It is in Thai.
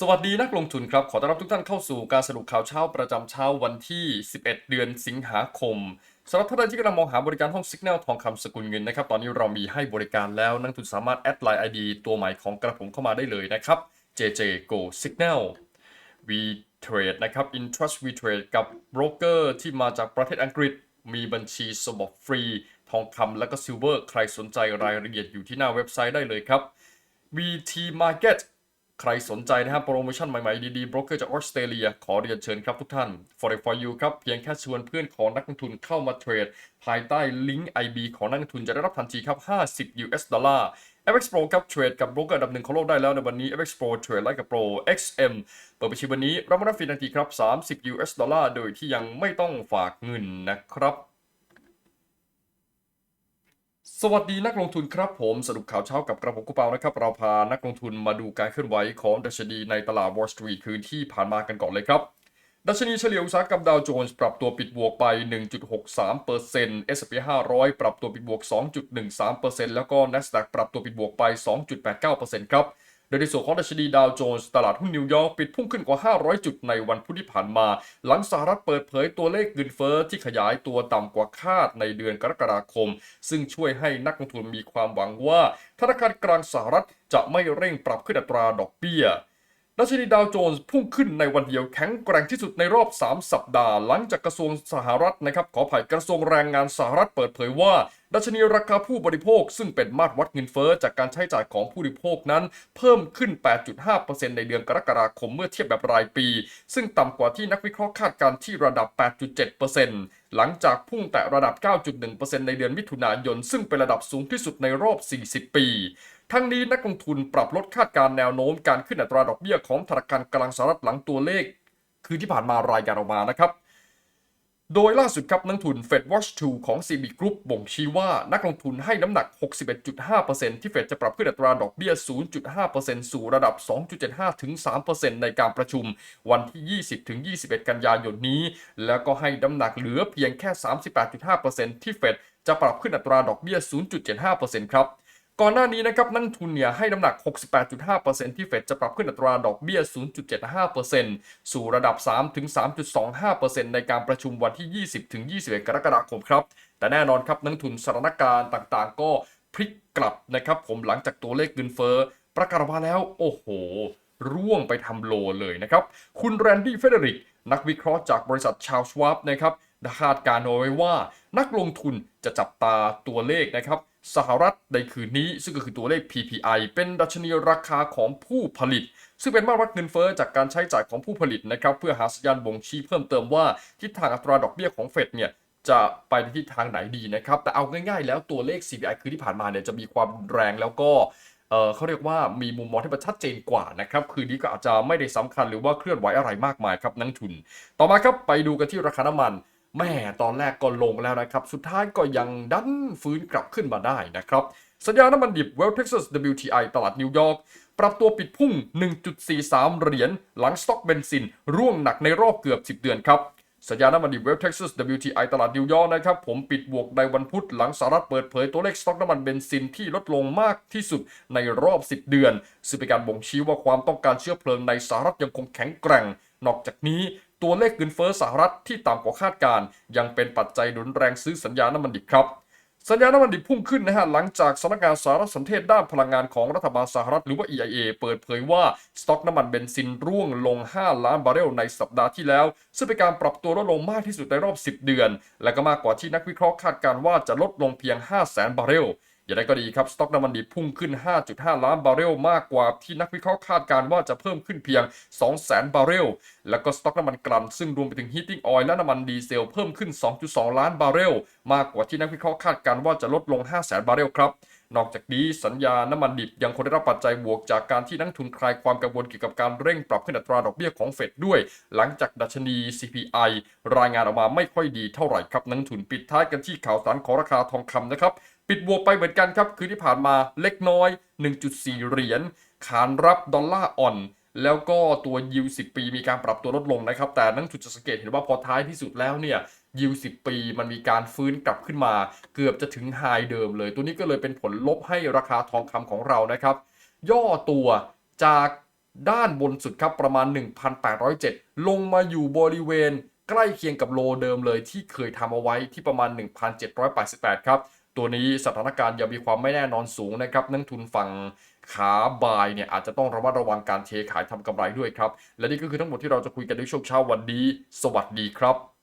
สวัสดีนักลงทุนครับ ขอต้อนรับทุกท่านเข้าสู่การสรุปข่าวเช้าประจำเช้าวันที่ 11 เดือนสิงหาคมสำหรับท่านใดที่กำลังมองหาบริการห้องสัญญาณทองคำสกุลเงินนะครับ ตอนนี้เรามีให้บริการแล้วนักทุนสามารถแอดไลน์ ID ตัวใหม่ของกระผมเข้ามาได้เลยนะครับ JJ Go Signal V Trade นะครับ Intrust V Trade กับโบรกเกอร์ที่มาจากประเทศอังกฤษ มีบัญชีสมบฟรี ทองคำและก็ซิลเวอร์ ใครสนใจรายละเอียดอยู่ที่หน้าเว็บไซต์ได้เลยครับ VT Market ใครสนใจนะครับโปรโมชั่นใหม่ๆดีๆบรกเกอร์จากออสเตรเลียขอเรียนเชิญครับทุกท่าน For for you ครับ เพียงแค่ชวนเพื่อนของนักลงทุนเข้ามาเทรด ภายใต้ลิงก์ IB ของนักลงทุนจะได้รับทันทีครับ 50 US ดอลลาร์ FX Pro ครับเทรดกับโบรกเกอร์อันดับหนึ่งของโลกได้แล้วในวันนี้ FX Pro เทรดไลค์กับ Pro XM เปิดบัญชีวันนี้รับมารับฟรีทันทีครับ 30 US ดอลลาร์โดยที่ยังไม่ต้องฝากเงินนะครับ สวัสดีนักลงทุนครับผมสรุปข่าวเช้ากับกระผมกุเปานะครับ เราพานักลงทุนมาดูการเคลื่อนไหวของดัชนีในตลาด Wall Street คืนที่ผ่านมากันก่อนเลยครับ ดัชนีเฉลี่ยอุตสาหกรรมดาวโจนส์ปรับตัวปิดบวกไป 1.63% S&P 500 ปรับตัวปิดบวก 2.13%แล้วก็ NASDAQ ปรับตัวปิดบวกไป 2.89%ครับ โดยในส่วนของดัชนีดาวโจนส์ตลาดหุ้นนิวยอร์กปิดพุ่งขึ้นกว่า 500 จุดในวันพุธที่ผ่านมา หลังสหรัฐเปิดเผยตัวเลขเงินเฟ้อที่ขยายตัวต่ำกว่าคาดในเดือนกรกฎาคม ซึ่งช่วยให้นักลงทุนมีความหวังว่า ธนาคารกลางสหรัฐจะไม่เร่งปรับขึ้นอัตราดอกเบี้ย ดัชนีดาวโจนส์พุ่งขึ้นในวันเดียวแข็งแกร่งที่สุดในรอบ 3 สัปดาห์ หลังจากกระทรวงสหรัฐนะครับขออภัยกระทรวงแรงงานสหรัฐเปิดเผยว่า ดัชนีราคาผู้บริโภค ซึ่งเป็นมาตรวัดเงินเฟ้อจากการใช้จ่ายของผู้บริโภคนั้น เพิ่มขึ้น 8.5%ในเดือนกรกฎาคมเมื่อเทียบแบบรายปี ซึ่งต่ำกว่าที่นักวิเคราะห์คาดการณ์ที่ระดับ 8.7%หลังจากพุ่งแตะระดับ 9.1%ในเดือนมิถุนายน ซึ่งเป็นระดับสูงที่สุดในรอบ 40 ปี ทั้งนี้นักลงทุนปรับลดคาดการณ์แนวโน้มการขึ้นอัตราดอกเบี้ยของธนาคารกลางสหรัฐหลังตัวเลข คือที่ผ่านมารายการออกมานะครับ โดยล่าสุดครับนักทุน Fed Watch 2 ของ CB Group บ่งชี้ว่านักลงทุนให้น้ำหนัก 61.5%ที่เฟดจะปรับขึ้นอัตราดอกเบี้ย 0.5%สู่ระดับ 2.75 ถึง 3%ในการประชุมวันที่ 20 ถึง 21 กันยายนนี้ แล้วก็ให้น้ำหนักเหลือเพียงแค่ 38.5%ที่เฟดจะปรับขึ้นอัตราดอกเบี้ย 0.75%ครับ ก่อนหน้านี้นะครับนักลงทุนเนี่ยให้น้ำหนัก 68.5%ที่เฟดจะปรับขึ้นอัตราดอกเบี้ย 0.75%สู่ระดับ 3-3.25%ในการประชุมวันที่ 20-21 กรกฎาคมครับ แต่แน่นอนครับนักลงทุนสถานการณ์ต่างๆ ก็พลิกกลับนะครับผมหลังจากตัวเลขเงินเฟ้อประกาศมาแล้ว โอ้โห ร่วงไปทำโลเลยนะครับ คุณแรนดี้เฟเดริก นักวิเคราะห์จากบริษัทชาวชวาบนะครับคาดการณ์เอาไว้ว่านักลงทุนจะจับตาตัวเลขนะครับ สหรัฐในคืนนี้ซึ่งก็คือตัวเลข PPI เป็นดัชนีราคาของผู้ผลิต ซึ่งเป็นมาตรวัดเงินเฟ้อจากการใช้จ่ายของผู้ผลิตนะครับเพื่อหาสัญญาณบ่งชี้เพิ่มเติมว่าทิศทางอัตราดอกเบี้ยของเฟดเนี่ยจะไปในทิศทางไหนดีนะครับแต่เอาง่ายๆแล้วตัวเลข CPI คือที่ผ่านมาเนี่ยจะมีความแรงแล้วก็เเขาเรียกว่ามีมุมมองที่มันชัดเจนกว่านะครับ คืนนี้ก็อาจจะไม่ได้สำคัญหรือว่าเคลื่อนไหวอะไรมากมายครับนักทุน ต่อมาครับไปดูกันที่ราคาน้ำมัน แม่ตอนแรกก็ลงแล้วนะครับ สุดท้ายก็ยังดันฟื้นกลับขึ้นมาได้นะครับ สัญญาณน้ำมันดิบ West Texas WTI ตลาดนิวยอร์กปรับตัวปิดพุ่ง 1.43 เหรียญหลังสต็อกเบนซิน ร่วงหนักในรอบเกือบ 10 เดือนครับสัญญาณน้ำมันดิบ West Texas WTI ตลาดนิวยอร์กนะครับ ผมปิดบวกในวันพุธหลังสหรัฐเปิดเผยตัวเลขสต็อกน้ำมันเบนซินที่ลดลงมากที่สุดในรอบ 10 เดือน ซึ่งเป็นการบ่งชี้ว่าความต้องการเชื้อเพลิงในสหรัฐยังคงแข็งแกร่ง นอกจากนี้ ตัวเลขเงินเฟ้อสหรัฐที่ต่ำกว่าคาดการ์ยังเป็นปัจจัยหนุนแรงซื้อสัญญาน้ำมันดิบครับ สัญญาน้ำมันดิบพุ่งขึ้นนะฮะหลังจากสำนักงานสารสนเทศด้านพลังงานของรัฐบาลสหรัฐหรือว่า EIA เปิดเผยว่า สต็อกน้ำมันเบนซินร่วงลง 5 ล้านบาร์เรลในสัปดาห์ที่แล้ว ซึ่งเป็นการปรับตัวลดลงมากที่สุดในรอบ 10 เดือน และก็มากกว่าที่นักวิเคราะห์คาดการณ์ว่าจะลดลงเพียง 5 0 0แสนบาร์เรล อย่างไรก็ดีครับสต็อกน้ำมันดิบพุ่งขึ้น 5.5 ล้านบาร์เรลมากกว่าที่นักวิเคราะห์คาดการณ์ว่าจะเพิ่มขึ้นเพียง 200,000 บาร์เรล แล้วก็สต็อกน้ำมันกลั่นซึ่งรวมไปถึงฮีตติ้งออยล์และน้ำมันดีเซลเพิ่มขึ้น 2.2 ล้านบาร์เรล มากกว่าที่นักวิเคราะห์คาดการณ์ว่าจะลดลง 500,000 บาร์เรลครับนอกจากนี้สัญญาน้ำมันดิบยังคงได้รับปัจจัยบวกจากการที่นักทุนคลายความกังวลเกี่ยวกับการเร่งปรับขึ้นอัตราดอกเบี้ยของเฟดด้วย หลังจากดัชนี CPI รายงานออกมาไม่ค่อยดีเท่าไหร่ครับนักทุนปิดท้ายกันที่ข่าวสารของราคาทองคำนะครับ ปิดบวกไปเหมือนกันครับ คือที่ผ่านมาเล็กน้อย 1.4 เหรียญขานรับดอลลาร์อ่อน แล้วก็ตัวยิว10 ปีมีการปรับตัวลดลงนะครับ แต่นักทุนจะสังเกตเห็นว่าพอท้ายที่สุดแล้วเนี่ยยิว10 ปีมันมีการฟื้นกลับขึ้นมา เกือบจะถึงไฮเดิมเลย ตัวนี้ก็เลยเป็นผลลบให้ราคาทองคำของเรานะครับ ย่อตัวจากด้านบนสุดครับประมาณ 1,807 ลงมาอยู่บริเวณใกล้เคียงกับโลเดิมเลยที่เคยทำเอาไว้ที่ประมาณ 1,788 ครับ ตัวนี้สถานการณ์ยังมีความไม่แน่นอนสูงนะครับนักทุนฝั่งขาบายเนี่ยอาจจะต้องระมัดระวังการเทขายทำกำไรด้วยครับ และนี่ก็คือทั้งหมดที่เราจะคุยกันในช่วงเช้าวันนี้ สวัสดีครับ